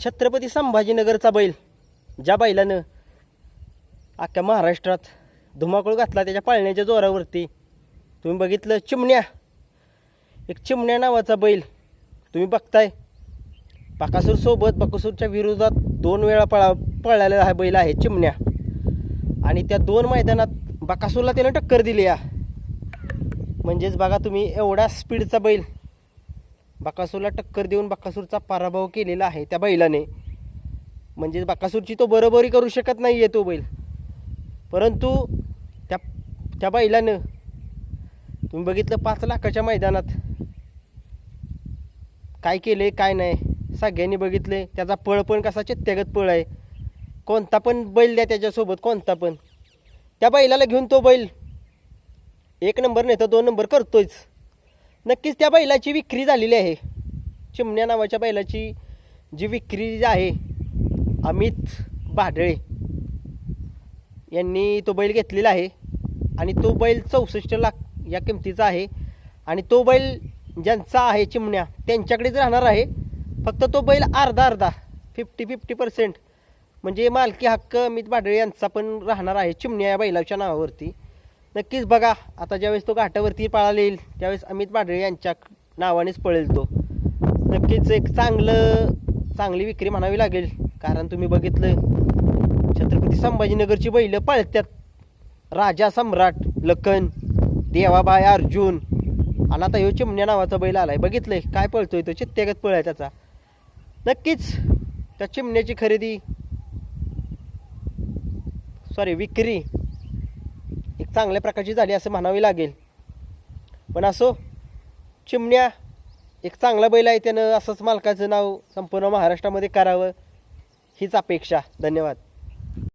छत्रपती संभाजीनगरचा बैल. ज्या बैलानं अख्ख्या महाराष्ट्रात धुमाकूळ घातला त्याच्या पाळण्याच्या जोरावरती. तुम्ही बघितलं चिमण्या. एक चिमण्या नावाचा बैल तुम्ही बघताय. बाकासूरसोबत बकासूरच्या विरोधात दोन वेळा पळा पळलेला हा बैल आहे चिमण्या. आणि त्या दोन मैदानात बकासूरला त्यानं टक्कर दिली या. म्हणजेच बघा तुम्ही एवढा स्पीडचा बैल बकासूरला टक्कर देऊन बकासूरचा पराभव केलेला आहे त्या बैलाने. म्हणजे बकासूरची तो बरोबरी करू शकत नाही आहे तो बैल. परंतु त्या त्या बैलानं तुम्ही बघितलं पाच लाखाच्या मैदानात काय केले काय नाही सगळ्यांनी बघितले त्याचा पळ पण कसा चित्त्यागत पळ आहे. कोणता पण बैल द्या त्याच्यासोबत कोणता पण. त्या बैलाला घेऊन तो बैल एक नंबर नाही तर दोन नंबर करतोच नक्कीच त्या बैलाची विक्री झालेली आहे. चिमण्या नावाच्या बैलाची जी विक्री आहे अमित भाडळे यांनी तो बैल घेतलेला आहे आणि तो बैल चौसष्ट लाख या किमतीचा आहे. आणि तो बैल ज्यांचा आहे चिमण्या त्यांच्याकडेच राहणार आहे. फक्त तो बैल अर्धा अर्धा फिफ्टी फिफ्टी पर्सेंट म्हणजे मालकी हक्क अमित भाडळे यांचा पण राहणार आहे चिमण्या या बैलाच्या नावावरती. नक्कीच बघा आता ज्यावेळेस तो घाटावरती पळाला येईल त्यावेळेस अमित भाडळे यांच्या नावानेच पळेल तो. नक्कीच एक चांगलं चांगली विक्री म्हणावी लागेल कारण तुम्ही बघितलं छत्रपती संभाजीनगरची बैलं पळत्यात. राजा सम्राट लखन देवाबाई अर्जुन आणि आता ह्यो चिमण्या नावाचा बैल आलाय. बघितलंय काय पळतोय तो? चित्त्यागत पळ आहे त्याचा. नक्कीच त्या चिमण्याची खरेदी सॉरी विक्री एक चांगल्या प्रकारची झाली असं म्हणावी लागेल. पण असो चिमण्या एक चांगला बैल आहे त्यानं असंच मालकाचं नाव संपूर्ण महाराष्ट्रामध्ये करावं हीच अपेक्षा. धन्यवाद.